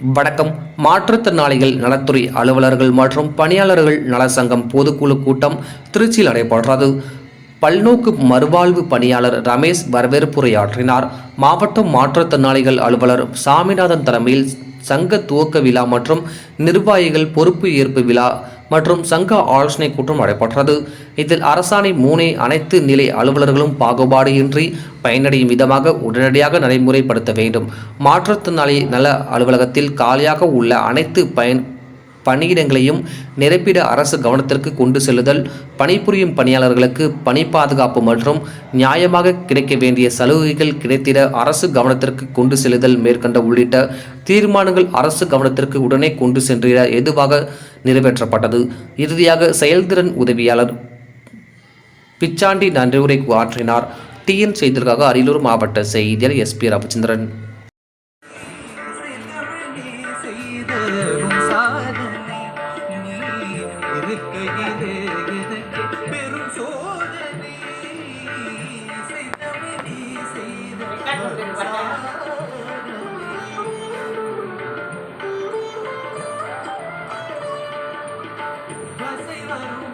வணக்கம். மாற்றுத்திறனாளிகள் நலத்துறை அலுவலர்கள் மற்றும் பணியாளர்கள் நல சங்கம் பொதுக்குழு கூட்டம் திருச்சியில் நடைபெற்றது. பல்நோக்கு மறுவாழ்வு பணியாளர் ரமேஷ் வரவேற்புரையாற்றினார். மாவட்ட மாற்றுத்திறனாளிகள் அலுவலர் சாமிநாதன் தலைமையில் சங்க துவக்க விழா மற்றும் நிர்வாகிகள் பொறுப்பு ஏற்பு விழா மற்றும் சங்க ஆலோசனை கூட்டம் நடைபெற்றது. இதில் அரசாணை மூனே அனைத்து நிலை அலுவலர்களும் பாகுபாடு இன்றி பயனடையும் விதமாக உடனடியாக நடைமுறைப்படுத்த வேண்டும். மாற்றுத்திறனாளி நல அலுவலகத்தில் காலியாக உள்ள அனைத்து பயன் பணியிடங்களையும் நிரப்பிட அரசு கவனத்திற்கு கொண்டு செல்லுதல் பணிபுரியும் பணியாளர்களுக்கு பணி பாதுகாப்பு மற்றும் நியாயமாக கிடைக்க வேண்டிய சலுகைகள் கிடைத்திட அரசு கவனத்திற்கு கொண்டு செல்லுதல் மேற்கண்ட உள்ளிட்ட தீர்மானங்கள் அரசு கவனத்திற்கு உடனே கொண்டு சென்றிட எதுவாக நிறைவேற்றப்பட்டது. இறுதியாக செயல்திறன் உதவியாளர் பிச்சாண்டி நன்றியுரை ஆற்றினார். டிஎன் செய்திற்காக அரியலூர் மாவட்ட செய்தியர் எஸ்பி ரவிச்சந்திரன். இருக்கையிலே எனக்கு பெரும் சோதனை. செய்தவனி செய்த வசை வரும்